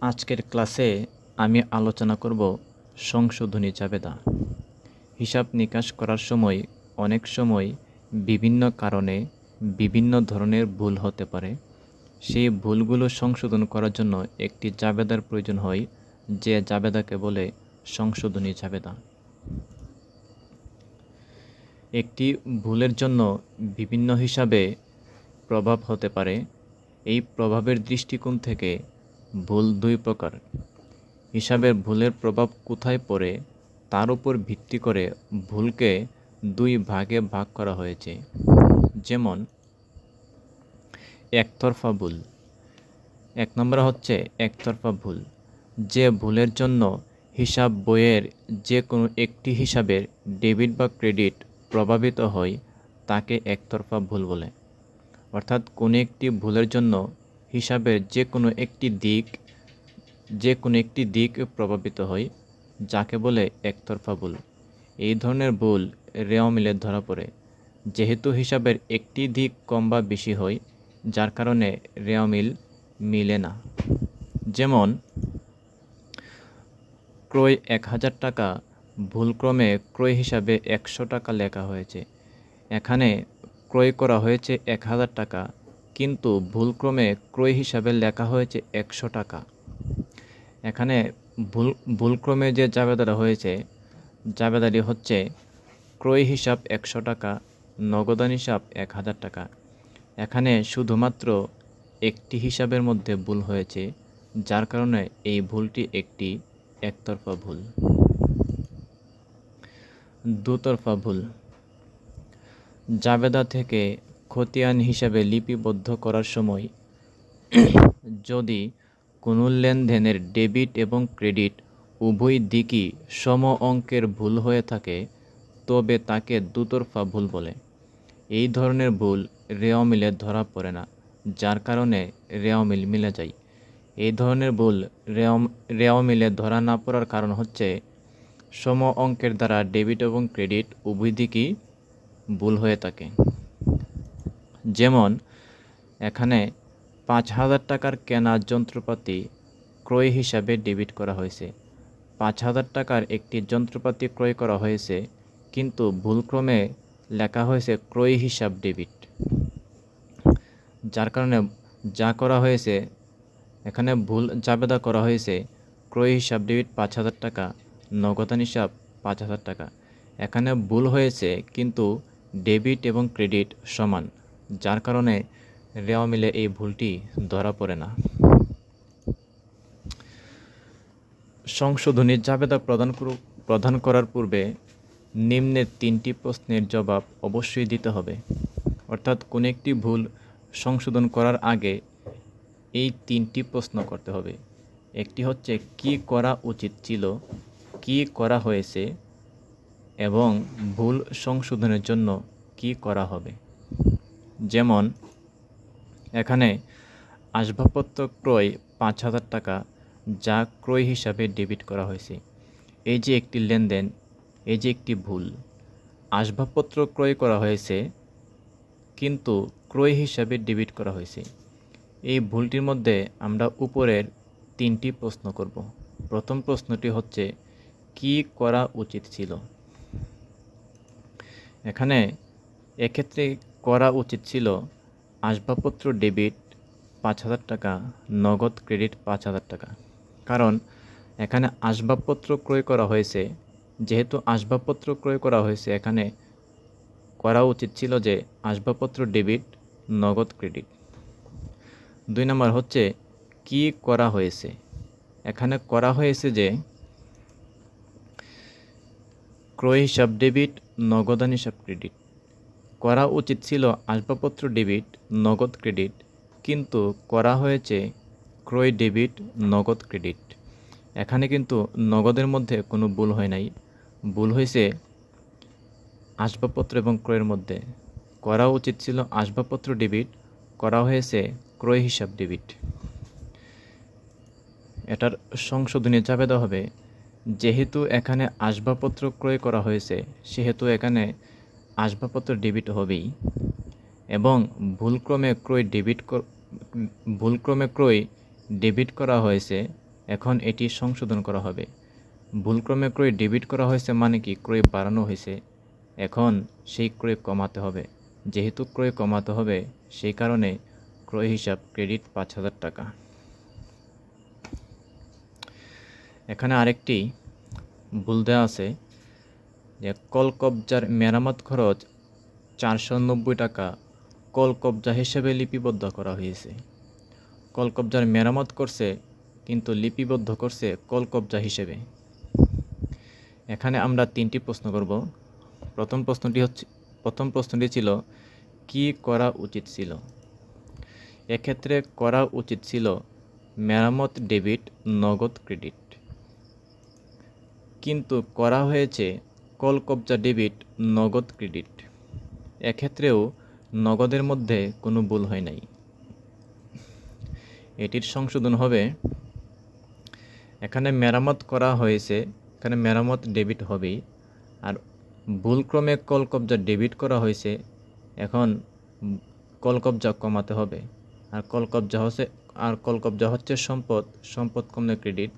আজকের ক্লাসে আমি আলোচনা করব সংশোধনী জাবেদা হিসাব নিকাশ করার সময় অনেক সময় বিভিন্ন কারণে বিভিন্ন ধরনের ভুল হতে পারে। সেই ভুলগুলো সংশোধন করার জন্য একটি জাবেদার প্রয়োজন হয়, যে জাবেদাকে বলে সংশোধনী জাবেদা একটি ভুলের জন্য বিভিন্ন হিসাবে প্রভাব হতে পারে। এই প্রভাবের দৃষ্টিকোণ থেকে ভুল দুই প্রকার। হিসাবের ভুলের প্রভাব কোথায় পড়ে, তার উপর ভিত্তি করে ভুলকে দুই ভাগে ভাগ করা হয়েছে। যেমন, একতরফা ভুল। এক নম্বর হচ্ছে একতরফা ভুল। যে ভুলের জন্য হিসাব বইয়ের যে কোনো একটি হিসাবের ডেবিট বা ক্রেডিট প্রভাবিত হয়, তাকে একতরফা ভুল বলে। অর্থাৎ কোনো একটি ভুলের জন্য হিসাবের যে কোনো একটি দিক, যে কোনো একটি দিক প্রভাবিত হয়, যাকে বলে একতরফা ভুল। এই ধরনের ভুল রেও মিলে ধরা পড়ে। যেহেতু হিসাবের একটি দিক কম বা বেশি হয়, যার কারণে রেও মিল মিলে না। যেমন, ক্রয় এক হাজার টাকা, ভুলক্রমে ক্রয় হিসাবে একশো টাকা লেখা হয়েছে। এখানে ক্রয় করা হয়েছে এক হাজার টাকা কিন্তু ভুলক্রমে ক্রয় হিসাবে লেখা হয়েছে একশো টাকা। এখানে ভুল, ভুলক্রমে যে জাবেদারা হয়েছে, জাবেদারি হচ্ছে ক্রয় হিসাব একশো টাকা, নগদান হিসাব এক হাজার টাকা। এখানে শুধুমাত্র একটি হিসাবের মধ্যে ভুল হয়েছে, যার কারণে এই ভুলটি একটি একতরফা ভুল। দুতরফা ভুল। জাবেদা থেকে খতিয়ান হিসাবে লিপিবদ্ধ করার সময় যদি কোনো লেনদেনের ডেবিট এবং ক্রেডিট উভয় দিকই সম অঙ্কের ভুল হয়ে থাকে, তবে তাকে দুতরফা ভুল বলে। এই ধরনের ভুল রেও মিলে ধরা পড়ে না, যার কারণে রেও মিল মিলে যায়। এই ধরনের ভুল রেও রেও মিলে ধরা না পড়ার কারণ হচ্ছে সম অঙ্কের দ্বারা ডেবিট এবং ক্রেডিট উভয় দিকই ভুল হয়ে থাকে। যেমন, এখানে পাঁচ হাজার টাকার কেনা যন্ত্রপাতি ক্রয় হিসাবে ডেবিট করা হয়েছে। পাঁচ হাজার টাকার একটি যন্ত্রপাতি ক্রয় করা হয়েছে, কিন্তু ভুলক্রমে লেখা হয়েছে ক্রয় হিসাব ডেবিট যার কারণে যা করা হয়েছে, এখানে ভুল জাবেদা করা হয়েছে, ক্রয় হিসাব ডেবিট পাঁচ হাজার টাকা নগদান হিসাব পাঁচ হাজার টাকা। এখানে ভুল হয়েছে, কিন্তু ডেবিট এবং ক্রেডিট সমান। যার কারণে রেওয়া মিলে এই ভুলটি ধরা পড়ে না। সংশোধনী জাবেদা প্রদান প্রদান করার পূর্বে নিম্নের তিনটি প্রশ্নের জবাব অবশ্যই দিতে হবে। অর্থাৎ কোনো একটি ভুল সংশোধন করার আগে এই তিনটি প্রশ্ন করতে হবে। একটি হচ্ছে, কি করা উচিত ছিল, কি করা হয়েছে, এবং ভুল সংশোধনের জন্য কি করা হবে? যেমন, এখানে আসবাবপত্র ক্রয় পাঁচ হাজার টাকা যা ক্রয় হিসাবে ডেবিট করা হয়েছে। এই যে একটি লেনদেন, এই যে একটি ভুল, আসবাবপত্র ক্রয় করা হয়েছে কিন্তু ক্রয় হিসাবে ডেবিট করা হয়েছে। এই ভুলটির মধ্যে আমরা উপরের তিনটি প্রশ্ন করব। প্রথম প্রশ্নটি হচ্ছে, কি করা উচিত ছিল? এখানে এক্ষেত্রে করা উচিত ছিল আসবাবপত্র ডেবিট পাঁচ হাজার টাকা, নগদ ক্রেডিট পাঁচ হাজার টাকা। কারণ এখানে আসবাবপত্র ক্রয় করা হয়েছে। যেহেতু আসবাবপত্র ক্রয় করা হয়েছে, এখানে করা উচিত ছিল যে আসবাবপত্র ডেবিট, নগদ ক্রেডিট। দুই নম্বর হচ্ছে, কি করা হয়েছে? এখানে করা হয়েছে যে ক্রয় হিসাব ডেবিট, নগদান হিসাব ক্রেডিট। করা উচিত ছিল আসবাবপত্র ডেবিট, নগদ ক্রেডিট, কিন্তু করা হয়েছে ক্রয় ডেবিট, নগদ ক্রেডিট। এখানে কিন্তু নগদের মধ্যে কোনো ভুল হয় নাই। ভুল হয়েছে আসবাবপত্র এবং ক্রয়ের মধ্যে। করা উচিত ছিল আসবাবপত্র ডেবিট, করা হয়েছে ক্রয় হিসাব ডেবিট। এটার সংশোধনী চাপেদা হবে। যেহেতু এখানে আসবাবপত্র ক্রয় করা হয়েছে, সেহেতু এখানে আসবাবপত্র ডেবিট হবেই এবং ভুলক্রমে ক্রয় ডেবিট ভুলক্রমে ক্রয় ডেবিট করা হয়েছে, এখন এটি সংশোধন করা হবে। ভুলক্রমে ক্রয় ডেবিট করা হয়েছে মানে কি? ক্রয় বাড়ানো হয়েছে। এখন সেই ক্রয় কমাতে হবে। যেহেতু ক্রয় কমাতে হবে, সেই কারণে ক্রয় হিসাব ক্রেডিট পাঁচ হাজার টাকা। এখানে আরেকটি ভুল দেওয়া আছে। যে কল কবজার মেরামত খরচ চারশো নব্বই টাকা কল কবজা হিসেবে লিপিবদ্ধ করা হয়েছে। কল কবজার মেরামত করছে, কিন্তু লিপিবদ্ধ করছে কল কবজা হিসেবে। এখানে আমরা তিনটি প্রশ্ন করব। প্রথম প্রশ্নটি হচ্ছে, প্রথম প্রশ্নটি ছিল, কি করা উচিত ছিল? এক্ষেত্রে করা উচিত ছিল মেরামত ডেবিট, নগদ ক্রেডিট। কিন্তু করা হয়েছে কল কবজা ডেবিট, নগদ ক্রেডিট। এক্ষেত্রেও নগদের মধ্যে কোনো ভুল হয় নাই। এটির সংশোধন হবে। এখানে মেরামত করা হয়েছে, এখানে মেরামত ডেবিট হবেই। আর ভুলক্রমে কল কবজা ডেবিট করা হয়েছে, এখন কল কবজা কমাতে হবে। আর কল কবজা হচ্ছে, আর কল কবজা হচ্ছে সম্পদ সম্পদ কমলে ক্রেডিট।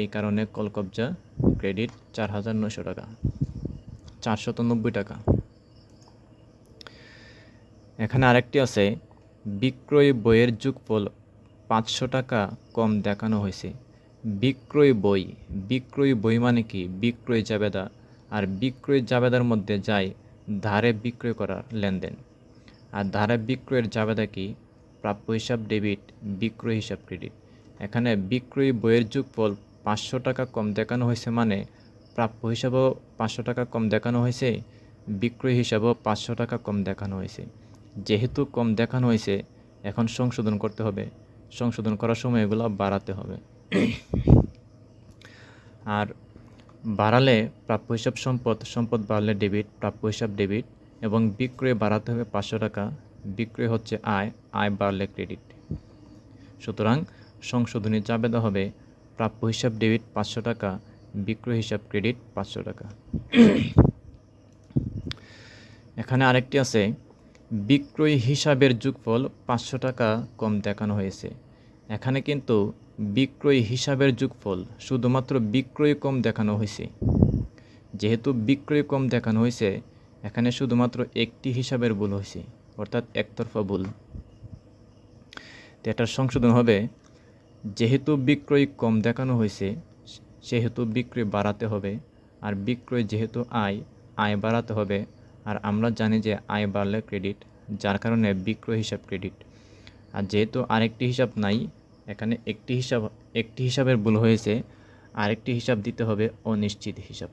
এই কারণে কল কবজা ক্রেডিট চার হাজার নশো টাকা। চারশত নব্বই টাকা। এখানে আরেকটি আছে, বিক্রয় বইয়ের যুগফল পাঁচশো টাকা কম দেখানো হয়েছে। বিক্রয় বই বিক্রয় বই মানে কি? বিক্রয় জাবেদা। আর বিক্রয় জাবেদার মধ্যে যায় ধারে বিক্রয় করার লেনদেন। আর ধারে বিক্রয়ের জাবেদা কি? প্রাপ্য হিসাব ডেবিট, বিক্রয় হিসাব ক্রেডিট। এখানে বিক্রয় বইয়ের যুগফল পাঁচশো টাকা কম দেখানো হয়েছে মানে প্রাপ্য হিসাবেও পাঁচশো টাকা কম দেখানো হয়েছে, বিক্রয় হিসাবেও পাঁচশো টাকা কম দেখানো হয়েছে। যেহেতু কম দেখানো হয়েছে, এখন সংশোধন করতে হবে। সংশোধন করার সময় এগুলো বাড়াতে হবে। আর বাড়ালে প্রাপ্য হিসাব সম্পদ সম্পদ বাড়লে ডেবিট, প্রাপ্য হিসাব ডেবিট এবং বিক্রয় বাড়াতে হবে পাঁচশো টাকা। বিক্রয় হচ্ছে আয় আয় বাড়লে ক্রেডিট। সুতরাং সংশোধনী জাবেদা হবে। প্রাপ্য হিসাব ডেবিট পাঁচশো টাকা বিক্রয় হিসাব ক্রেডিট পাঁচশো টাকা। এখানে আরেকটি আছে, বিক্রয় হিসাবের যুগফল পাঁচশো টাকা কম দেখানো হয়েছে। এখানে কিন্তু বিক্রয় হিসাবের যুগফল শুধুমাত্র বিক্রয় কম দেখানো হয়েছে। যেহেতু বিক্রয় কম দেখানো হয়েছে, এখানে শুধুমাত্র একটি হিসাবের ভুল হয়েছে, অর্থাৎ একতরফা ভুল। তো এটার সংশোধন হবে, যেহেতু বিক্রয় কম দেখানো হয়েছে সেহেতু বিক্রয় বাড়াতে হবে, আর বিক্রয় যেহেতু আয় আয় বাড়াতে হবে, আর আমরা জানি যে আয় বাড়লে ক্রেডিট যার কারণে বিক্রয় হিসাব ক্রেডিট আর যেহেতু আরেকটি হিসাব নাই, এখানে একটি হিসাব, একটি হিসাবের ভুল হয়েছে, আরেকটি হিসাব দিতে হবে অনিশ্চিত হিসাব।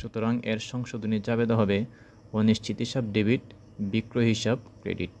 সুতরাং এর সংশোধনী জাবেদা হবে অনিশ্চিত হিসাব ডেবিট বিক্রয় হিসাব ক্রেডিট